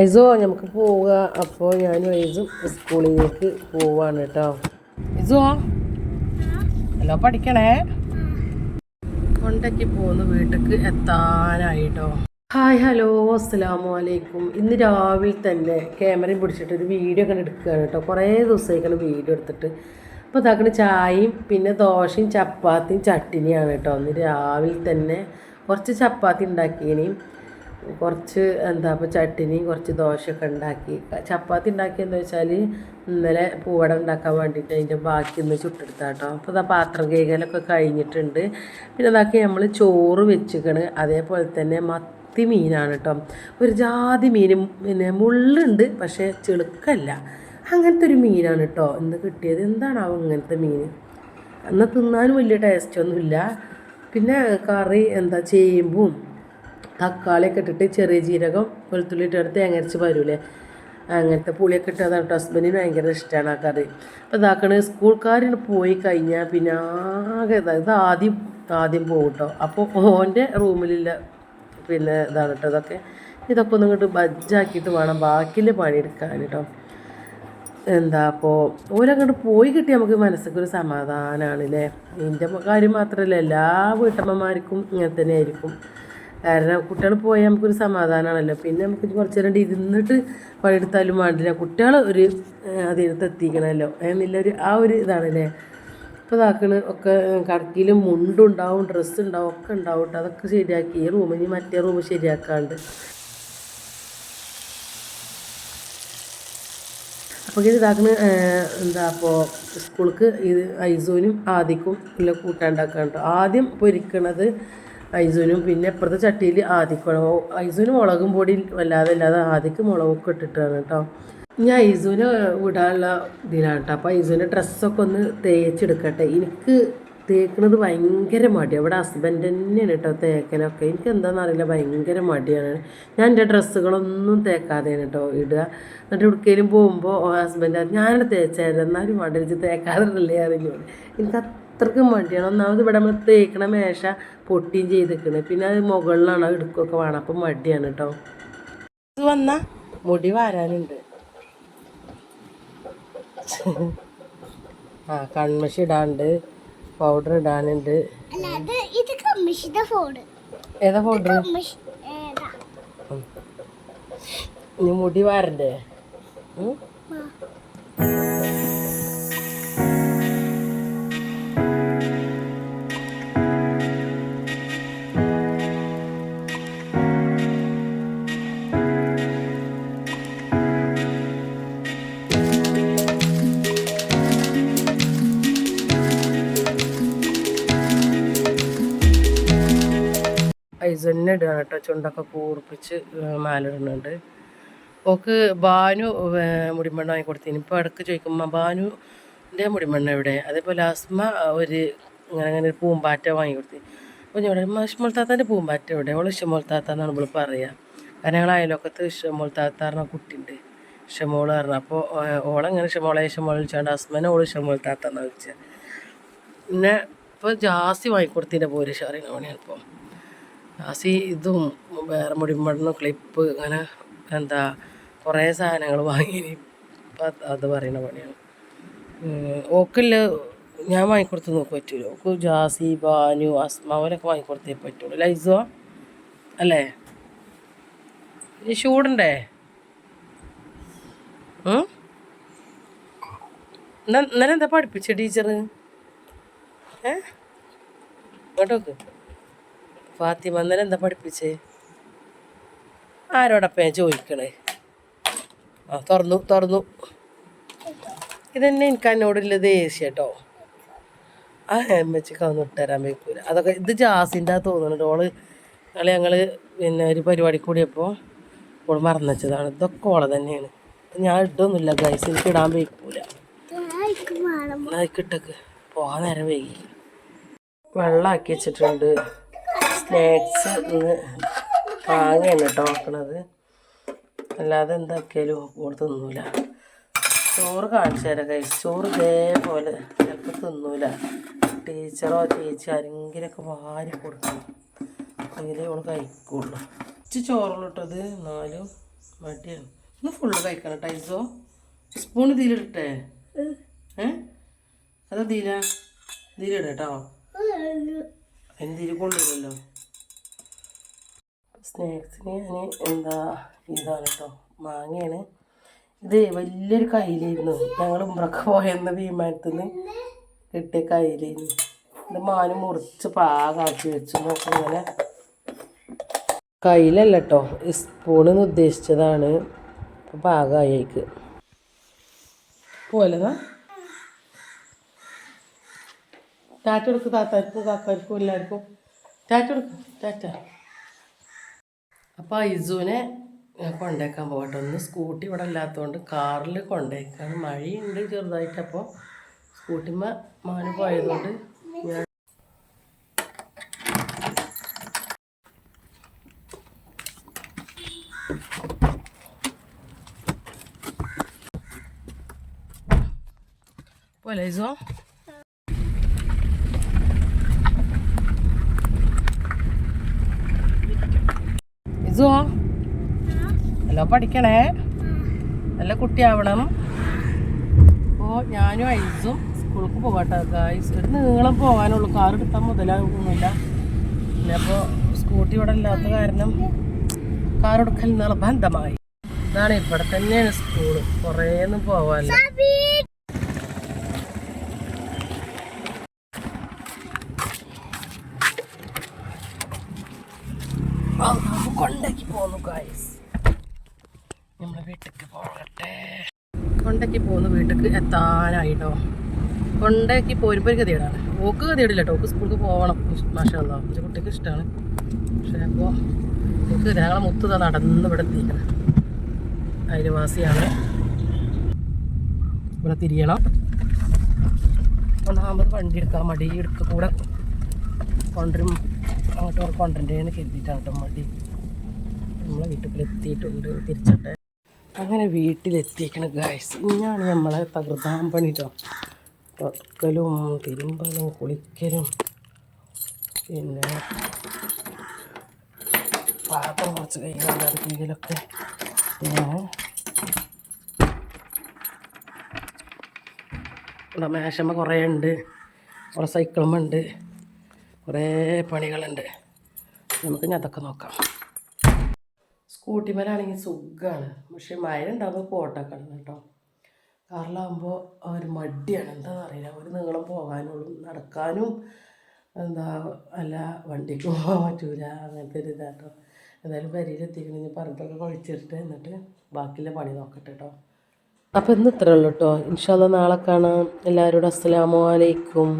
ഐസോ നമുക്ക് പോവുക. അപ്പോൾ ഞാനും ഐസും സ്കൂളിലേക്ക് പോവാണ് കേട്ടോ ഐസോ? ഹലോ പഠിക്കണേ? കൊണ്ടയ്ക്ക് പോകുന്ന വീട്ടിലേക്ക് എത്താനായിട്ടോ. ഹായ് ഹലോ അസ്സലാമു അലൈക്കും. ഇന്ന് രാവിലെ തന്നെ ക്യാമറയും പിടിച്ചിട്ട് ഒരു വീഡിയോ ഒക്കെ എടുക്കുകയാണ് കേട്ടോ കുറേ ദിവസമായിക്കാണ് വീഡിയോ എടുത്തിട്ട്. അപ്പോൾ ഇതാക്കണ ചായയും പിന്നെ ദോശയും ചപ്പാത്തിയും ചട്ടിനിയാണ് കേട്ടോ ഇന്ന് രാവിലെ തന്നെ കുറച്ച് ചപ്പാത്തി ഉണ്ടാക്കിയതിനെയും കുറച്ച് എന്താ ഇപ്പോൾ ചട്ടിനിയും കുറച്ച് ദോശയൊക്കെ ഉണ്ടാക്കി. ചപ്പാത്തി ഉണ്ടാക്കിയെന്ന് വെച്ചാൽ ഇന്നലെ പൂവട ഉണ്ടാക്കാൻ വേണ്ടിയിട്ട് അതിന്റെ ബാക്കി ഒന്ന് ചുട്ടെടുത്താട്ടോ. അപ്പോൾ ഇതാ പാത്രം കൈകലൊക്കെ കഴിഞ്ഞിട്ടുണ്ട്. പിന്നെ അതാക്കി നമ്മൾ ചോറ് വെച്ചിക്കണ്. അതേപോലെ തന്നെ മത്തി മീനാണ് കേട്ടോ ഒരു ജാതി മീൻ പിന്നെ മുള്ളുണ്ട് പക്ഷേ ചെളുക്കല്ല. അങ്ങനത്തെ ഒരു മീനാണ് കേട്ടോ ഇന്ന് കിട്ടിയത് എന്താണാവോ ഇങ്ങനത്തെ മീൻ. എന്നാൽ തിന്നാനും വലിയ ടേസ്റ്റൊന്നുമില്ല പിന്നെ കറി എന്താ ചേമ്പും തക്കാളിയൊക്കെ ഇട്ടിട്ട് ചെറിയ ജീരകം വെളുത്തുള്ളി ഇട്ടെടുത്ത് തേങ്ങ അരച്ച് വരൂലേ അങ്ങനത്തെ പുളിയൊക്കെ ഇട്ട് അതാണ് ഹസ്ബൻഡിന് ഭയങ്കര ഇഷ്ടമാണ് ആ കറി. അപ്പോൾ ഇതാക്കണ സ്കൂൾക്കാരിന് പോയി കഴിഞ്ഞാൽ പിന്നെ ആകെ ഇതാ ആദ്യം ആദ്യം പോകും കേട്ടോ. അപ്പോൾ ഓന്റെ റൂമിലുള്ള പിന്നെ ഇതാണ് കേട്ടോ ഇതൊക്കെ. ഇതൊക്കെ ഒന്നും ഇങ്ങോട്ട് ബജ്ജാക്കിയിട്ട് വേണം ബാക്കിയുള്ള പണിയെടുക്കാൻ കേട്ടോ. എന്താ അപ്പോൾ ഓരങ്ങോട്ട് പോയി കിട്ടി നമുക്ക് മനസ്സിലൊരു സമാധാനമാണ് അല്ലേ എന്റെ കാര്യം മാത്രമല്ല എല്ലാ വീട്ടമ്മമാർക്കും ഇങ്ങനെ തന്നെ ആയിരിക്കും. കാരണം കുട്ടികൾ പോയാൽ നമുക്കൊരു സമാധാനമാണല്ലോ പിന്നെ നമുക്ക് കുറച്ച് നേരം ഇരുന്നിട്ട് പണിയെടുത്താലും വേണ്ടില്ല കുട്ടികൾ ഒരു അതിനകത്ത് എത്തിക്കണമല്ലോ എന്നുള്ളൊരു ആ ഒരു ഇതാണല്ലേ. ഇപ്പോൾ ഇതാക്കണ് ഒക്കെ കടക്കിലും മുണ്ടുണ്ടാവും ഡ്രസ്സ് ഉണ്ടാവും ഒക്കെ ഉണ്ടാവും കേട്ടോ അതൊക്കെ ശരിയാക്കി. ഈ റൂമിന് മറ്റേ റൂം ശരിയാക്കാണ്ട്. അപ്പോൾ ഇത് ഇതാക്കണ എന്താ അപ്പോൾ സ്കൂൾക്ക് ഇത് ഐസോനും ആദിക്കും എല്ലാം കൂട്ടാണ്ടാക്കാൻ കേട്ടോ ആദ്യം പൊരിക്കണത് ഐസൂനും പിന്നെ ഇപ്പുറത്തെ ചട്ടിയിൽ ആദിക്കുളവ് ഐസൂന് മുളകും പൊടി വല്ലാതെ അല്ലാതെ ആദിക്ക് മുളകൊക്കെ ഇട്ടിട്ടാണ് കേട്ടോ. ഞാൻ ഐസൂന് വിടാനുള്ള ഇതിലാണ് കേട്ടോ. അപ്പോൾ ഐസൂന്റെ ഡ്രസ്സൊക്കെ ഒന്ന് തേച്ചെടുക്കട്ടെ. എനിക്ക് തേക്കണത് ഭയങ്കര മടിയാണ് ഇവിടെ ഹസ്ബൻഡ് തന്നെയാണ് കേട്ടോ തേക്കലൊക്കെ. എനിക്ക് എന്താണെന്ന് അറിയില്ല ഭയങ്കര മടിയാണ്. ഞാൻ എന്റെ ഡ്രസ്സുകളൊന്നും തേക്കാതെയാണ് കേട്ടോ ഇടുക. എന്നിട്ട് എവിടേക്കേലും പോകുമ്പോൾ ഹസ്ബൻഡ് ഞാനത് തേച്ചായിരുന്നു. എന്നാലും മടി വെച്ച് തേക്കാതെ അറിഞ്ഞു എനിക്ക് അത്രയ്ക്കും മടിയാണ്. ഒന്നാമത് ഇവിടെ നമ്മൾ തേക്കണ മേശ പൊട്ടിയും ചെയ്തിരിക്കണേ പിന്നെ അത് മുകളിലാണ് അത് എടുക്കുകയൊക്കെ വേണം. അപ്പം മടിയാണ് കേട്ടോ. ഇത് വന്ന മുടി വാരാനുണ്ട്. ആ കൺമഷി ഇടാനുണ്ട് പൗഡർ ഇടാനുണ്ട്. ഏതാ പൗഡർ ഇനി മുടി വാരണ്ടേ? ഉം? ഐസന്നെ ഇടുകയാണ് കേട്ടോ ചുണ്ടൊക്കെ കൂർപ്പിച്ച് മാലിടുന്നുണ്ട് ഓക്ക് ബാനു മുടിമണ്ണ വാങ്ങി കൊടുത്തിന്. ഇപ്പോൾ ഇടയ്ക്ക് ചോദിക്കുമ്പോൾ ബാനുന്റെ മുടിമണ്ണ എവിടെ? അതേപോലെ അസ്മ ഒരു ഇങ്ങനെ അങ്ങനെ ഒരു പൂമ്പാറ്റ വാങ്ങി കൊടുത്തി അപ്പോൾ ഞാൻ ഇവിടെ ഇഷ്ടമോൾ താത്താന്റെ പൂമ്പാറ്റ എവിടെ? അവൾ ഇഷ്ടമോൾ താത്ത എന്നാണ് നമ്മൾ പറയുക കാരണം ഞങ്ങൾ അയലോക്കത്ത് ഇഷ്ടമോൾ താത്ത പറഞ്ഞ കുട്ടിയുണ്ട്. ഇഷ്ടമോൾ പറഞ്ഞു അപ്പോൾ ഓളെങ്ങനെ ഇഷ്ടമോളെ ഇഷ്ടമോൾ വിളിച്ചാണ്ട് ആസ്മനെ ഓൾ ഇഷ്ടമോൾ താത്ത എന്നാണ് വിളിച്ചത് പിന്നെ ഇപ്പോൾ ജാസ്തി വാങ്ങിക്കൊടുത്തിന്റെ പോലീസ് അറിയണ പണിയാണ് ഇപ്പം. ജാസി ഇതും വേറെ മുടിമണ്ണും ക്ലിപ്പ് അങ്ങനെ എന്താ കുറേ സാധനങ്ങൾ വാങ്ങി. ഇപ്പം അത് പറയുന്ന പണിയാണ്. ഓക്കില്ല ഞാൻ വാങ്ങിക്കൊടുത്ത് നോക്കി പറ്റൂല. ഓക്ക് ജാസി ബാനു അസ്മ അവരൊക്കെ വാങ്ങിക്കൊടുത്തേ പറ്റുള്ളൂ. ലൈസോ അല്ലേ? ഈ? ഇന്ന- ഇന്നലെ എന്താ പഠിപ്പിച്ച ടീച്ചർ ഏ ഇങ്ങോട്ടോക്ക് ഫാത്തിമ ഇന്നലെ എന്താ പഠിപ്പിച്ചേ? ആരോടൊപ്പം ഞാൻ ചോദിക്കണേ? ആ തുറന്നു തുറന്നു. ഇതന്നെ എനിക്ക് എന്നോടുള്ള ദേഷ്യം കേട്ടോ ആ ഹെമ്മച്ച് അതൊന്നും ഇട്ടുതരാൻ വയ്ക്കൂല അതൊക്കെ ഇത് ജാസിന്റെ തോന്നുന്നുണ്ട് ഓൾ ഞങ്ങൾ ഞങ്ങൾ പിന്നെ ഒരു പരിപാടി കൂടിയപ്പോൾ ഓൾ മറന്നുവെച്ചതാണ് ഇതൊക്കെ ഓളെ തന്നെയാണ്. അപ്പം ഞാൻ ഇട്ടൊന്നുമില്ല ഗൈസ് എനിക്ക് ഇടാൻ വയ്ക്കൂല ഇട്ടൊക്കെ. പോകാൻ നേരം വൈകി. വെള്ളമാക്കി വെച്ചിട്ടുണ്ട്. സ്നാക്സ് ഇന്ന് മാങ്ങയാണ് കേട്ടോ നോക്കണത് അല്ലാതെ എന്താക്കിയാലും ഓൾ തിന്നൂല. ചോറ് കാണിച്ചു തരാം കൈ ചോറ് ഇതേപോലെ ചിലപ്പോൾ തിന്നൂല. ടീച്ചറോ ചേച്ചി ആരെങ്കിലുമൊക്കെ വാരി കൊടുക്കണം. എങ്കിലേ ഓൾ കഴിക്കുള്ളൂ. ഇച്ച് ചോറുള്ളൂ ഇട്ടത് എന്നാലും മടിയാണ്. ഒന്ന് ഫുള്ള് കഴിക്കണം ടൈസോ സ്പൂൺ ഇതിലിട്ടെ ഏ? അതാ ദീല ഇതിലിട എന്തിരി കൊള്ളില്ലല്ലോ സ്നാക്സിന് ഞാൻ എന്താ ഇതാണ് കേട്ടോ മാങ്ങയാണ്. ഇത് വലിയൊരു കയ്യിലായിരുന്നു. ഞങ്ങൾ ഉമ്രക്ക് പോയെന്ന വിമാനത്തിൽ നിന്ന് കിട്ടിയ കയ്യിലായിരുന്നു. ഇത് മാന് മുറിച്ച് പാകാക്കി വെച്ചു. നോക്കും ഇങ്ങനെ. കയ്യിലല്ല കേട്ടോ സ്പൂണെന്ന് ഉദ്ദേശിച്ചതാണ്. അപ്പോൾ പാകമായി അതിക്ക് പോലതാ ടാറ്റ കൊടുക്കും താത്താർക്കും കാക്കാർക്കും എല്ലാവർക്കും ടാറ്റ കൊടുക്കും ടാറ്റ. അപ്പോൾ ഐസുവിനെ കൊണ്ടേക്കാൻ പോകട്ടെ. ഒന്ന് സ്കൂട്ടി ഇവിടെ ഇല്ലാത്തതുകൊണ്ട് കാറിൽ കൊണ്ടേക്കാണ്. മഴയുണ്ട് ചെറുതായിട്ട് അപ്പോൾ സ്കൂട്ടിമ്മ മാന് പോയതുകൊണ്ട് ഞാൻ ഐസോ ഇസോ നല്ല പഠിക്കണേ? നല്ല കുട്ടിയാവണം. അപ്പോൾ ഞാനും ഐസും സ്കൂൾക്ക് പോകട്ടെ ഗൈസ് ഒരു നീളം പോകാനുള്ളൂ കാർ എടുത്താൽ മുതലാകുന്നില്ല പിന്നെ അപ്പോൾ സ്കൂട്ടി ഇവിടെ ഇല്ലാത്ത കാരണം കാർ എടുക്കൽ നിർബന്ധമായി. ഇതാണ് ഇവിടെ തന്നെയാണ് സ്കൂൾ. കുറേ ഒന്നും പോവാല്ല കൊണ്ടാക്കി പോന്നു ഗായ്സ് നമ്മളെ വീട്ടിലേക്ക് പോകട്ടെ കൊണ്ടാക്കി പോകുന്ന വീട്ടിലേക്ക് എത്താനായിട്ടോ. കൊണ്ടാക്കി പോരുമ്പോൾ ഗതികേടാണ്. ഓക്ക് ഗതികേടില്ല കേട്ടോ ഓക്ക് സ്കൂൾക്ക് പോകണം മാഷല്ല എന്റെ കുട്ടിക്ക് ഇഷ്ടമാണ് പക്ഷേ അപ്പോൾ ഓക്ക് ഞങ്ങളെ മുത്തുത നടന്ന് ഇവിടെ എത്തിക്കണം അയൽവാസിയാണ്. ഇവിടെ തിരിയണം. ഒന്നാമത് വണ്ടി എടുക്കാം മടി എടുക്ക കൂടെ കൊണ്ടുവരും. അങ്ങോട്ട് കൊണ്ടുവരേന്ന് കരുതിയിട്ടാണ് കേട്ടോ മടി. നമ്മളെ വീട്ടിൽ എത്തിയിട്ടുണ്ട്. തിരിച്ചട്ടെ. അങ്ങനെ വീട്ടിലെത്തിക്കണ ഗായ്സ് ഇനിയാണ് നമ്മളെ തകൃതാൻ പണി കേട്ടോ തുറക്കലും തിരുമ്പലും കുളിക്കലും. പിന്നെ പാത്രം കുറച്ച് പിന്നെ ഇവിടെ മേശമ്മ കുറേ ഉണ്ട്. കുറേ സൈക്കിളുമുണ്ട് കുറേ പണികളുണ്ട്. നമുക്ക് ഇനി അതൊക്കെ നോക്കാം. സ്കൂട്ടിമേലാണെങ്കിൽ സുഖമാണ് പക്ഷെ മഴ ഉണ്ടാകുമ്പോൾ കോട്ടൊക്കെ ഉണ്ട് കേട്ടോ കാറിലാകുമ്പോൾ ഒരു മടിയാണ്. എന്താണെന്ന് അറിയില്ല. ഒരു നീളം പോകാനുള്ളൂ. നടക്കാനും എന്താ അല്ല വണ്ടിക്ക് പോകാൻ പറ്റൂല. അങ്ങനത്തെ ഒരു ഇതാട്ടോ എന്തായാലും പരിയിലെത്തിക്കണമെങ്കിൽ പറമ്പൊക്കെ കുഴിച്ചിട്ട് എന്നിട്ട് ബാക്കിയുള്ള പണി നോക്കട്ടെ കേട്ടോ. അപ്പോൾ ഇന്ന് ഇത്രയുള്ളൂ കേട്ടോ. ഇൻഷാല്ല നാളെ കാണാം. എല്ലാവരോടും അസ്സലാമു അലൈക്കും.